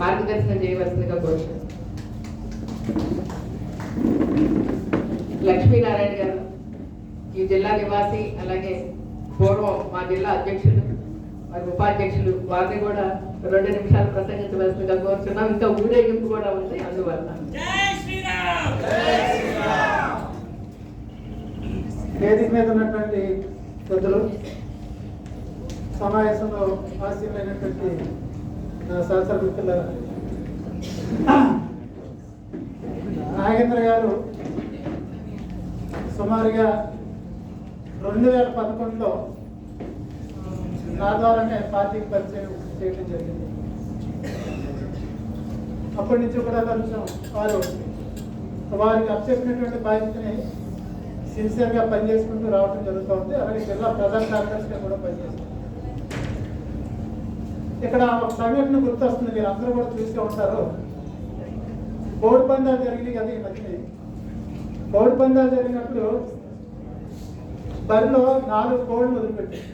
మార్గదర్శనం చేయవలసిందిగా కోరుతున్నాను లక్ష్మీనారాయణ గారు ఈ జిల్లా నివాసి అలాగే పూర్వం మా జిల్లా అధ్యక్షులు మరి ఉపాధ్యక్షులు వారిని కూడా రెండు నిమిషాలు ప్రసంగించవలసిందిగా కోరుతున్నాం ఇంకా ఊరేగింపు కూడా ఉంది అందువల్ల. జై శ్రీరామ్! వేదిక మీద ఉన్నటువంటి పెద్దలు సమావేశంలో ఆశీర్వైనటువంటి నా సహచర మిత్రుల నాగేంద్ర గారు సుమారుగా రెండు వేల పదకొండులో నా ద్వారానే పార్టీకి పరిచయం చేయడం జరిగింది. అప్పటి నుంచి కూడా కొంచెం వారు వారికి అప్పచెప్పినటువంటి బాధ్యతని సిన్సియర్గా పనిచేసుకుంటూ రావడం జరుగుతుంది అలాగే జిల్లా ప్రధాన కార్యదర్శిగా కూడా పనిచేస్తుంది ఇక్కడ ఒక సంఘటన గుర్తొస్తుంది మీరు అందరూ కూడా చూస్తూ ఉంటారు. కోడి పందాలు జరిగినాయి కదా ఈ మధ్య. కోడి పందాలు జరిగినప్పుడు బరిలో నాలుగు కోళ్ళు వదిలిపెట్టారు.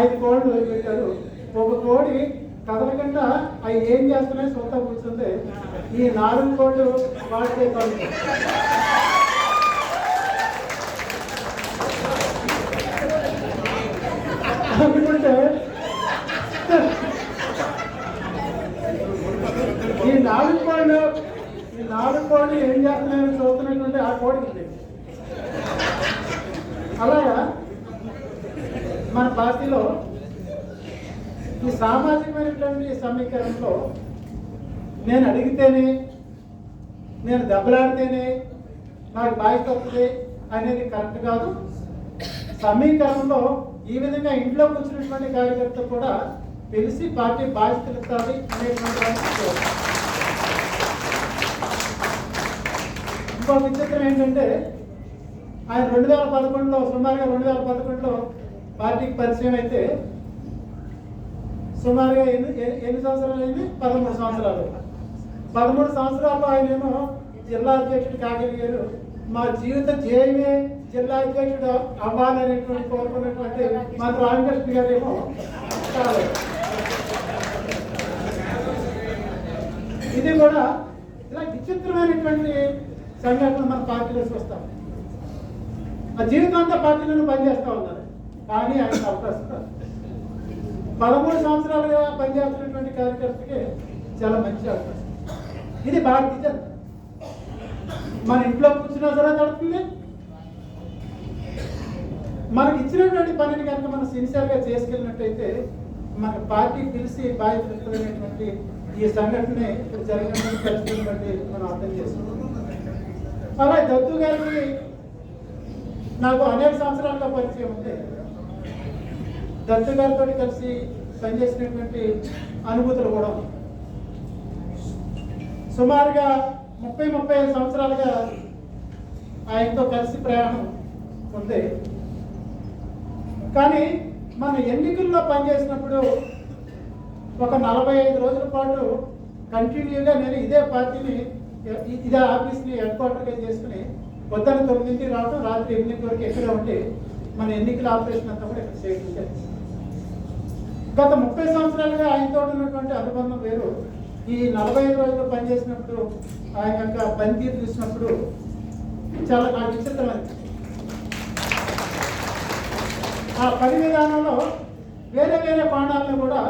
ఐదు కోళ్ళు వదిలిపెట్టారు. ఒక కోడి కదలకుండా అవి ఏం చేస్తున్నాయి సొంత కూర్చుంది ఈ నాలుగు కోళ్ళు వాడితే అనుకుంటే ఈ నాలుగు కోళ్ళు ఈ నాలుగు కోళ్ళు ఏం చేస్తున్నాయని చూస్తున్నటువంటి ఆ కోడికి అలాగా? మన పార్టీలో ఈ సామాజికమైనటువంటి సమీకరణలో నేను అడిగితేనే నేను దెబ్బలాడితేనే నాకు బాధ్యత వస్తుంది అనేది కరెక్ట్ కాదు. సమీకరణలో ఈ విధంగా ఇంట్లో కూర్చున్నటువంటి కార్యకర్త కూడా తెలిసి పార్టీ బాధ్యతలు ఇస్తుంది అనేటువంటి ఇంకో విచిత్రం ఏంటంటే ఆయన రెండు వేల పదకొండులో సుమారుగా రెండు వేల పదకొండులో పార్టీకి పరిచయం అయితే సుమారుగా ఎన్ని ఎన్ని- సంవత్సరాలు అయింది? పదమూడు సంవత్సరాలు. పదమూడు సంవత్సరాలు ఆయనేమో జిల్లా అధ్యక్షుడు కాగలిగారు. మా జీవిత ధ్యేయమే జిల్లా అధ్యక్షుడు అవ్వాలనేటువంటి కోరుకున్నటువంటి మా రామకృష్ణ గారేమో ఇది కూడా ఇలా విచిత్రమైనటువంటి సంఘటన మన పార్టీలో చూస్తాం ఆ జీవితం అంతా పార్టీలోనే పనిచేస్తూ ఉన్నారు. కానీ ఆయన అవకాశం పదమూడు సంవత్సరాలుగా పనిచేస్తున్నటువంటి కార్యకర్తకి చాలా మంచి అవకాశం. ఇది భారతీయ జనతా మన ఇంట్లో కూర్చున్నా సరే తడుతుంది మనకి ఇచ్చినటువంటి పనిని కనుక మనం సిన్సియర్గా చేసుకెళ్ళినట్టయితే మన పార్టీ పిలిచి బాధ్యతమైనటువంటి ఈ సంఘటన ఇప్పుడు జరిగినటువంటి పరిస్థితిని బట్టి మనం అర్థం చేసుకుంటాం అలా దత్తు గారికి నాకు అనేక సంవత్సరాలుగా పరిచయం ఉంది. దత్తు గారితో కలిసి పనిచేసినటువంటి అనుభూతులు కూడా సుమారుగా ముప్పై ముప్పై ఐదు సంవత్సరాలుగా ఆయనతో కలిసి ప్రయాణం ఉంది. కానీ మన ఎన్నికల్లో పనిచేసినప్పుడు ఒక నలభై ఐదు రోజుల పాటు కంటిన్యూగా నేను ఇదే పార్టీని ఇదే ఆఫీస్ని హెడ్ క్వార్టర్గా చేసుకుని పొద్దున్న తొమ్మిదింటికి రావడం రాత్రి ఎనిమిది వరకు ఎక్కడ ఉండి మన ఎన్నికల ఆపరేషన్ అంతా కూడా ఇక్కడ చేయడం గత ముప్పై సంవత్సరాలుగా ఆయనతో ఉన్నటువంటి అనుబంధం వేరు. ఈ నలభై ఐదు రోజులు పనిచేసినప్పుడు ఆయన యొక్క పనితీరు చూసినప్పుడు చాలా నాకు విచిత్రమైంది ఆ పని విధానంలో వేరే వేరే కోణాలను కూడా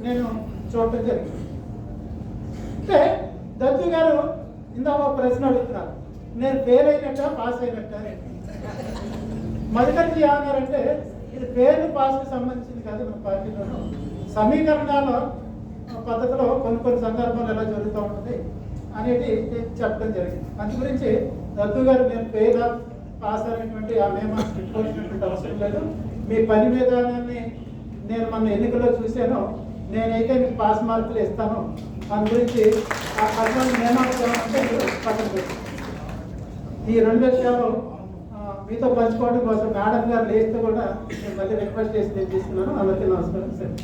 నేను చూడటం జరిగింది. అంటే దత్తు గారు ఇందాక ఒక ప్రశ్న అడుగుతున్నారు నేను ఫెయిల్ అయినట్ట పాస్ అయినట్ట? మధుకర్జీ ఏమన్నారంటే ఇది పేరు పాస్కి సంబంధించింది కాదు మన పార్టీలో సమీకరణాలు పద్ధతిలో కొన్ని కొన్ని సందర్భాలు ఎలా జరుగుతూ ఉంటుంది అనేది చెప్పడం జరిగింది. అందు గురించి దత్తు గారు నేను పేద పాస్ అనేటువంటి ఆ నియమాన్ని పెట్టుకోవాల్సినటువంటి అవసరం లేదు. మీ పని విధానాన్ని నేను మన ఎన్నికల్లో చూశాను. నేనైతే మీకు పాస్ మార్కులు ఇస్తాను. అందు గురించి ఆ పర్సనల్ నియమాలు అంటే మీరు పక్కన ఈ రెండు విషయాలు మీతో పంచుకోవడం కోసం మేడం గారు లేస్తే కూడా నేను మళ్ళీ రిక్వెస్ట్ చేసి నేను తీసుకున్నాను. అందరికీ నమస్కారం సార్.